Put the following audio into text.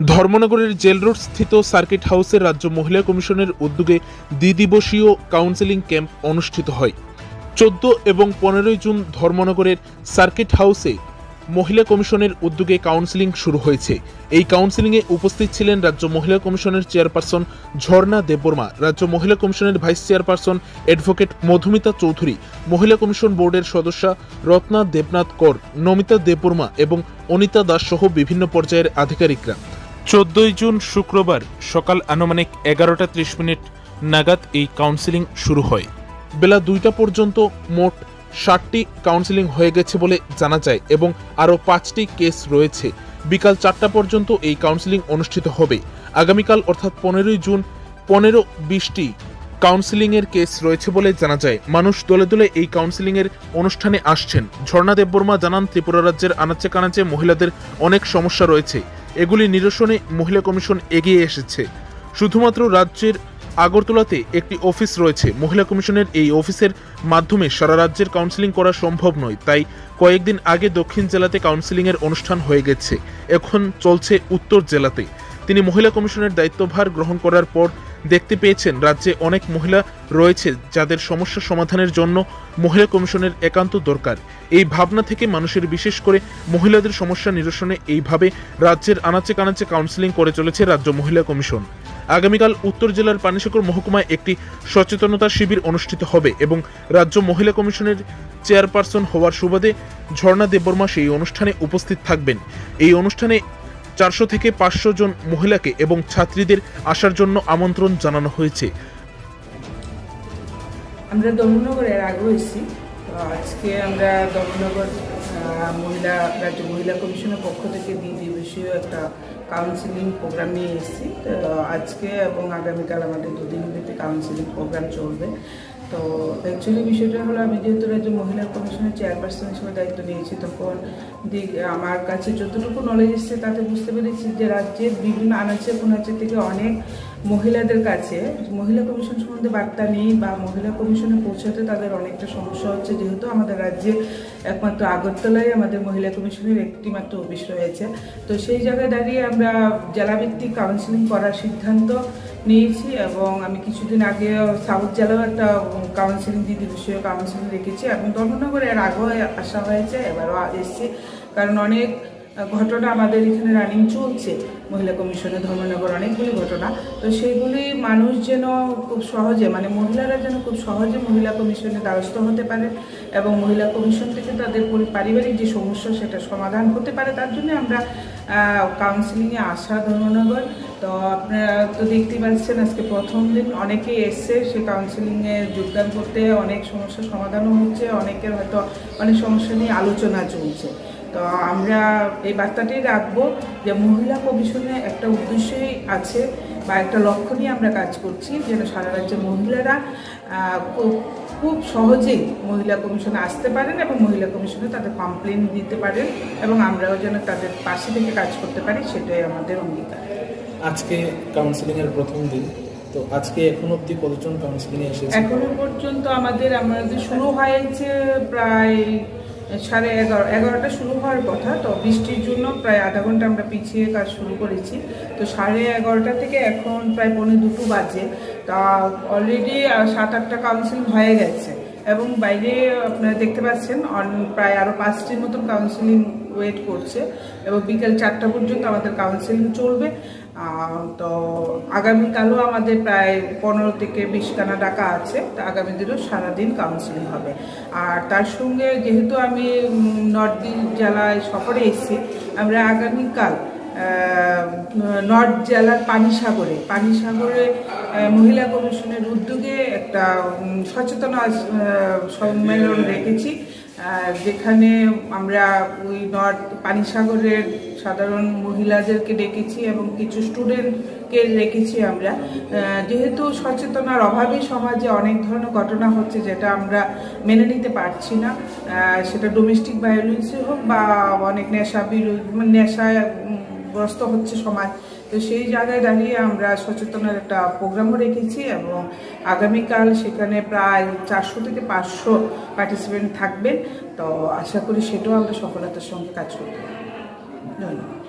ধর্মনগরের jail road স্থিত circuit হাউসে রাজ্য মহিলা কমিশনের উদ্যোগে দ্বিদিবসীয় কাউন্সেলিং ক্যাম্প অনুষ্ঠিত হয়। চোদ্দ এবং পনেরোই জুন ধর্মনগরের সার্কিট হাউসে মহিলা কমিশনের উদ্যোগে কাউন্সেলিং শুরু হয়েছে। এই কাউন্সেলিংয়ে উপস্থিত ছিলেন রাজ্য মহিলা কমিশনের চেয়ারপারসন ঝর্ণা দেববর্মা, রাজ্য মহিলা কমিশনের vice chairperson advocate Madhumita Chowdhury, মহিলা কমিশন বোর্ডের সদস্যা রত্না দেবনাথ কর, নমিতা দেববর্মা এবং অনিতা দাস সহ বিভিন্ন পর্যায়ের আধিকারিকরা। চোদ্দই জুন শুক্রবার সকাল আনুমানিক এগারোটা ত্রিশ মিনিট নাগাদ এই কাউন্সেলিং শুরু হয়। বেলা দুইটা পর্যন্ত মোট ষাটটি কাউন্সেলিং হয়ে গেছে বলে জানা যায় এবং আরও পাঁচটি কেস রয়েছে। বিকাল চারটা পর্যন্ত এই কাউন্সেলিং অনুষ্ঠিত হবে। আগামীকাল অর্থাৎ পনেরোই জুন পনেরো বিশটি কাউন্সেলিং এর কেস রয়েছে বলে জানা যায়। মানুষ দলে দলে এই কাউন্সেলিং এর অনুষ্ঠানে আসছেন। ঝর্ণা দেববর্মা জানান, ত্রিপুরা রাজ্যের আনাচে কানাচে মহিলাদের অনেক সমস্যা রয়েছে। এগুলি নিরসনে মহিলা কমিশন এগিয়ে এসেছে। শুধুমাত্র রাজ্যের আগরতলাতে একটি অফিস রয়েছে। মহিলা কমিশনের এই অফিসের মাধ্যমে সারা রাজ্যের কাউন্সিলিং করা সম্ভব নয়। তাই কয়েকদিন আগে দক্ষিণ জেলাতে কাউন্সিলিংয়ের অনুষ্ঠান হয়ে গেছে। এখন চলছে উত্তর জেলাতে। তিনি মহিলা কমিশনের দায়িত্বভার গ্রহণ করার পর দেখতে পেয়েছেন রাজ্যে অনেক মহিলা রয়েছে যাদের সমস্যা সমাধানের জন্য মহিলা কমিশনের একান্ত দরকার। এই ভাবনা থেকে মানুষের বিশেষ করে মহিলাদের সমস্যা নিরসনে এইভাবে রাজ্যের আনাচে কানাচে কাউন্সেলিং করে চলেছে রাজ্য মহিলা কমিশন। আগামীকাল উত্তর জেলার পানিসাগর মহকুমায় একটি সচেতনতা শিবির অনুষ্ঠিত হবে এবং রাজ্য মহিলা কমিশনের চেয়ারপারসন হওয়ার সুবাদে ঝর্ণা দেববর্মা সেই অনুষ্ঠানে উপস্থিত থাকবেন। এই অনুষ্ঠানে চারশো থেকে পাঁচশো জন মহিলাকে এবং ছাত্রীদের আসার জন্য আমন্ত্রণ জানানো হয়েছে। আমরা দমনগর এর আগেও এসেছি। আজকে আমরা দমনগর মহিলা, রাজ্য মহিলা কমিশনের পক্ষ থেকে দ্বি দিবসীয় একটা কাউন্সিলিং প্রোগ্রাম নিয়ে এসেছি। আজকে এবং আগামীকাল আমাদের দুদিন ব্যাপী কাউন্সিলিং প্রোগ্রাম চলবে। তো অ্যাকচুয়ালি বিষয়টা হলো আমি যেহেতু রাজ্য মহিলা কমিশনের চেয়ারপারসন হিসেবে দায়িত্ব নিয়েছি, তখন আমার কাছে যতটুকু নলেজ এসছে তাতে বুঝতে পেরেছি যে রাজ্যের বিভিন্ন আনাচে কোনাচে থেকে অনেক মহিলাদের কাছে, মহিলা কমিশন সম্বন্ধে বার্তা নেই বা মহিলা কমিশনে পৌঁছাতে তাদের অনেকটা সমস্যা হচ্ছে, যেহেতু আমাদের রাজ্যে একমাত্র আগরতলায় আমাদের মহিলা কমিশনের একটি মাত্র অফিস রয়েছে। তো সেই জায়গায় দাঁড়িয়ে আমরা জেলাভিত্তিক কাউন্সিলিং করার সিদ্ধান্ত নিয়েছি এবং আমি কিছুদিন আগে সাউথ জেলাও একটা কাউন্সিলিং দিদি বিষয়ে কাউন্সিলিং রেখেছি এবং ধর্মনগরে এর আগেও আসা হয়েছে, এবারও এসেছি। কারণ অনেক ঘটনা আমাদের এখানে রানিং চলছে। মহিলা কমিশনে ধর্মনগর অনেকগুলি ঘটনা। তো সেইগুলি মানুষ যেন খুব সহজে মানে মহিলারা যেন খুব সহজে মহিলা কমিশনে দ্বারস্থ হতে পারে এবং মহিলা কমিশন থেকে তাদের পারিবারিক যে সমস্যা, সেটা সমাধান হতে পারে, তার জন্য আমরা কাউন্সিলিংয়ে আসা ধর্মনগর। তো আপনারা তো দেখতেই পাচ্ছেন, আজকে প্রথম দিন অনেকে এসছে সে কাউন্সিলিংয়ে যোগদান করতে অনেক সমস্যার সমাধানও হচ্ছে, অনেকের হয়তো অনেক সমস্যা নিয়ে আলোচনা চলছে। তো আমরা এই বার্তাটি রাখব যে মহিলা কমিশনে একটা উদ্দেশ্যই আছে বা একটা লক্ষ্য নিয়ে আমরা কাজ করছি যেন সারা রাজ্যের মহিলারা খুব খুব সহজেই মহিলা কমিশনে আসতে পারেন এবং মহিলা কমিশনে তাদের কমপ্লেন দিতে পারেন এবং আমরাও যেন তাদের পাশে থেকে কাজ করতে পারি সেটাই আমাদের অঙ্গীকার। আজকে কাউন্সিলিংয়ের প্রথম দিন তো আজকে এখন অবধি কতজন কাউন্সিলিং এ এসেছে? এখনও পর্যন্ত আমাদের আমাদের শুরু হয়েছে প্রায় সাড়ে এগারো এগারোটা শুরু হওয়ার কথা। তো বৃষ্টির জন্য প্রায় আধা ঘণ্টা আমরা পিছিয়ে কাজ শুরু করেছি। তো সাড়ে এগারোটা থেকে এখন প্রায় পৌনে দুটো বাজে। তা অলরেডি সাত আটটা কাউন্সিল হয়ে গেছে। এবং বাইরে আপনারা দেখতে পাচ্ছেন প্রায় আরও পাঁচটির মতন কাউন্সিলিং ওয়েট করছে। এবং বিকেল চারটা পর্যন্ত আমাদের কাউন্সিলিং চলবে। তো আগামীকালও আমাদের প্রায় পনেরো থেকে বিশ খানা ডাকা আছে, তো আগামী দিনও সারাদিন কাউন্সিলিং হবে। আর তার সঙ্গে যেহেতু আমি নর্থ দিন জেলায় সফরে এসেছি, আমরা আগামীকাল নর্থ জেলার পানিসাগরে পানিসাগরে মহিলা কমিশনের উদ্যোগে একটা সচেতনা সম্মেলন রেখেছি যেখানে আমরা ওই নর্থ পানিসাগরের সাধারণ মহিলাদেরকে ডেকেছি এবং কিছু স্টুডেন্টকে রেখেছি আমরা। যেহেতু সচেতনার অভাবে সমাজে অনেক ধরনের ঘটনা হচ্ছে যেটা আমরা মেনে নিতে পারছি না সেটা ডোমেস্টিক ভায়োলেন্সই হোক বা অনেক নেশা বিরোধ মানে নেশায় গ্রস্ত হচ্ছে সমাজ। তো সেই জায়গায় দাঁড়িয়ে আমরা সচেতনার একটা প্রোগ্রামও রেখেছি এবং আগামীকাল সেখানে প্রায় চারশো থেকে পাঁচশো পার্টিসিপেন্ট থাকবেন। তো আশা করি সেটাও আমরা সফলতার সঙ্গে কাজ করতে পারব। 六